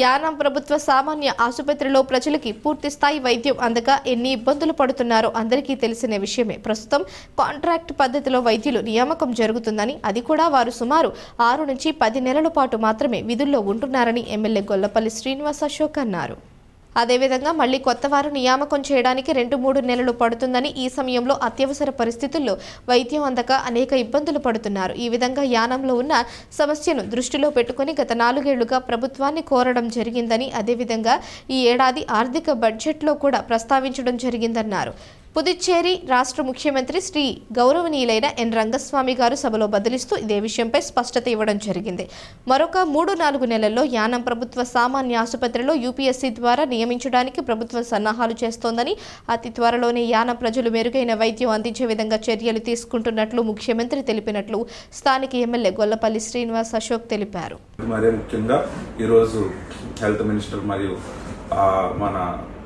యానాం ప్రభుత్వ సామాన్య ఆసుపత్రిలో ప్రజలకి పూర్తి స్థాయి వైద్యం అందక ఎన్ని ఇబ్బందులు పడుతున్నారో అందరికీ తెలిసిన విషయమే. ప్రస్తుతం కాంట్రాక్ట్ పద్ధతిలో వైద్యులు నియామకం జరుగుతుందని అది కూడా వారు సుమారు ఆరు నుంచి పది నెలల పాటు మాత్రమే విధుల్లో ఉంటున్నారని ఎమ్మెల్యే గొల్లపల్లి శ్రీనివాస్ అశోక్ అన్నారు. అదేవిధంగా మళ్ళీ కొత్త వారు నియామకం చేయడానికి రెండు మూడు నెలలు పడుతుందని ఈ సమయంలో అత్యవసర పరిస్థితుల్లో వైద్యం అందక అనేక ఇబ్బందులు పడుతున్నారు. ఈ విధంగా యానంలో ఉన్న సమస్యను దృష్టిలో పెట్టుకుని గత నాలుగేళ్ళుగా ప్రభుత్వాన్ని కోరడం జరిగిందని అదేవిధంగా ఈ ఏడాది ఆర్థిక బడ్జెట్లో కూడా ప్రస్తావించడం జరిగిందన్నారు. పుదుచ్చేరి రాష్ట్ర ముఖ్యమంత్రి శ్రీ గౌరవనీయులైన ఎన్ రంగస్వామి గారు సభలో బదిలిస్తూ ఇదే విషయంపై స్పష్టత ఇవ్వడం జరిగింది. మరొక మూడు నాలుగు నెలల్లో యానం ప్రభుత్వ సామాన్య ఆసుపత్రిలో యూపీఎస్సీ ద్వారా నియమించడానికి ప్రభుత్వం సన్నాహాలు చేస్తోందని అతి త్వరలోనే యానం ప్రజలు మెరుగైన వైద్యం అందించే విధంగా చర్యలు తీసుకుంటున్నట్లు ముఖ్యమంత్రి తెలిపినట్లు స్థానిక ఎమ్మెల్యే గొల్లపల్లి శ్రీనివాస్ అశోక్ తెలిపారు. ముఖ్యంగా ఈరోజు హెల్త్ మినిస్టర్ మరియు మన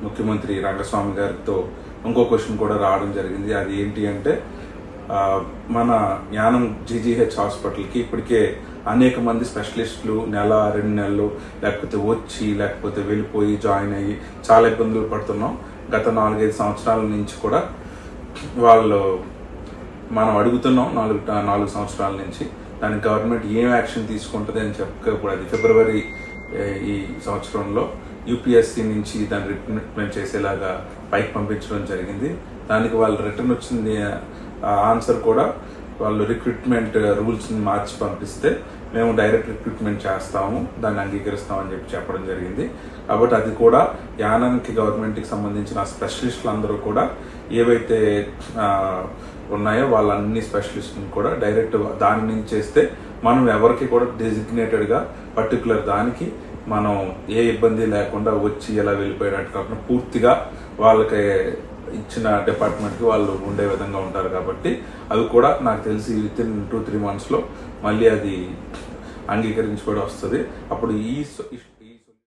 ముఖ్యమంత్రి రంగస్వామి గారితో ఇంకో క్వశ్చన్ కూడా రావడం జరిగింది. అది ఏంటి అంటే మన జ్ఞానం జీజీహెచ్ హాస్పిటల్కి ఇప్పటికే అనేక మంది స్పెషలిస్టులు నెల రెండు నెలలు లేకపోతే వచ్చి లేకపోతే వెళ్ళిపోయి జాయిన్ అయ్యి చాలా ఇబ్బందులు పడుతున్నాం. గత నాలుగైదు సంవత్సరాల నుంచి కూడా వాళ్ళు మనం అడుగుతున్నాం నాలుగు నాలుగు సంవత్సరాల నుంచి దానికి గవర్నమెంట్ ఏం యాక్షన్ తీసుకుంటుంది అని చెప్పకపోవడం ఫిబ్రవరి ఈ సంవత్సరంలో యూపీఎస్సీ నుంచి దాన్ని రిక్రూట్మెంట్ చేసేలాగా పైకి పంపించడం జరిగింది. దానికి వాళ్ళు రిటర్న్ వచ్చింది ఆన్సర్ కూడా వాళ్ళు రిక్రూట్మెంట్ రూల్స్ని మార్చి పంపిస్తే మేము డైరెక్ట్ రిక్రూట్మెంట్ చేస్తాము దాన్ని అంగీకరిస్తామని చెప్పి చెప్పడం జరిగింది. కాబట్టి అది కూడా యానానికి గవర్నమెంట్కి సంబంధించిన స్పెషలిస్టులు అందరూ కూడా ఏవైతే ఉన్నాయో వాళ్ళన్ని స్పెషలిస్ట్ని కూడా డైరెక్ట్ దాని నుంచి చేస్తే మనం ఎవరికి కూడా డెసిగ్నేటెడ్గా పర్టికులర్ దానికి మనం ఏ ఇబ్బంది లేకుండా వచ్చి ఎలా వెళ్ళిపోయినట్టు కాకుండా పూర్తిగా వాళ్ళకి ఇచ్చిన డిపార్ట్మెంట్కి వాళ్ళు ఉండే విధంగా ఉంటారు కాబట్టి అవి కూడా నాకు తెలిసి విత్ ఇన్ టూ త్రీ మంత్స్లో మళ్ళీ అది అంగీకరించి కూడా వస్తుంది. అప్పుడు ఈ